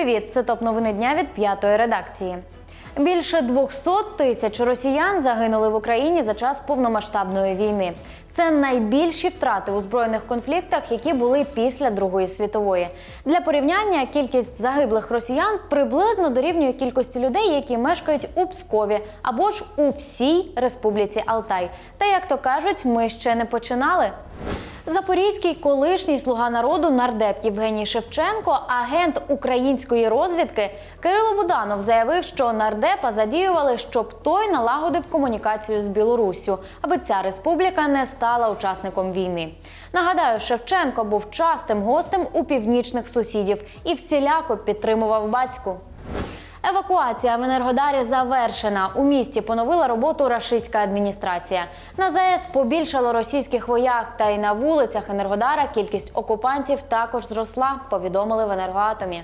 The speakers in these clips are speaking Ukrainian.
Привіт! Це топ новини дня від п'ятої редакції. Більше 200 тисяч росіян загинули в Україні за час повномасштабної війни. Це найбільші втрати у збройних конфліктах, які були після Другої світової. Для порівняння кількість загиблих росіян приблизно дорівнює кількості людей, які мешкають у Пскові або ж у всій республіці Алтай. Та як то кажуть, ми ще не починали. Запорізький колишній слуга народу нардеп Євгеній Шевченко, агент української розвідки Кирило Буданов заявив, що нардепа задіювали, щоб той налагодив комунікацію з Білоруссю, аби ця республіка не стала учасником війни. Нагадаю, Шевченко був частим гостем у північних сусідів і всіляко підтримував батьку. Евакуація в Енергодарі завершена. У місті поновила роботу рашистська адміністрація. На ЗАЕС побільшало російських вояк, та й на вулицях Енергодара кількість окупантів також зросла. Повідомили в енергоатомі.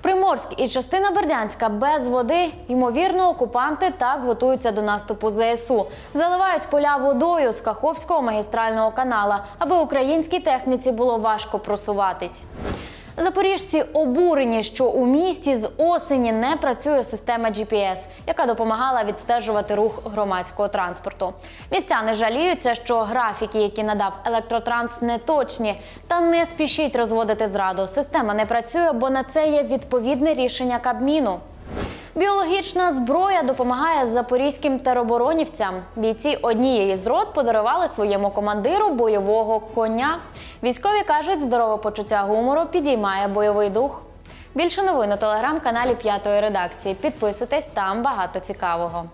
Приморськ і частина Бердянська без води. Ймовірно, окупанти так готуються до наступу ЗСУ. Заливають поля водою з Каховського магістрального канала, аби українській техніці було важко просуватись. Запоріжці обурені, що у місті з осені не працює система GPS, яка допомагала відстежувати рух громадського транспорту. Містяни жаліються, що графіки, які надав електротранс, не точні. Та не спішіть розводити зраду. Система не працює, бо на це є відповідне рішення Кабміну. Біологічна зброя допомагає запорізьким тероборонівцям. Бійці однієї з рот подарували своєму командиру бойового коня. Військові кажуть, здорове почуття гумору підіймає бойовий дух. Більше новин у телеграм-каналі п'ятої редакції. Підписуйтесь, там багато цікавого.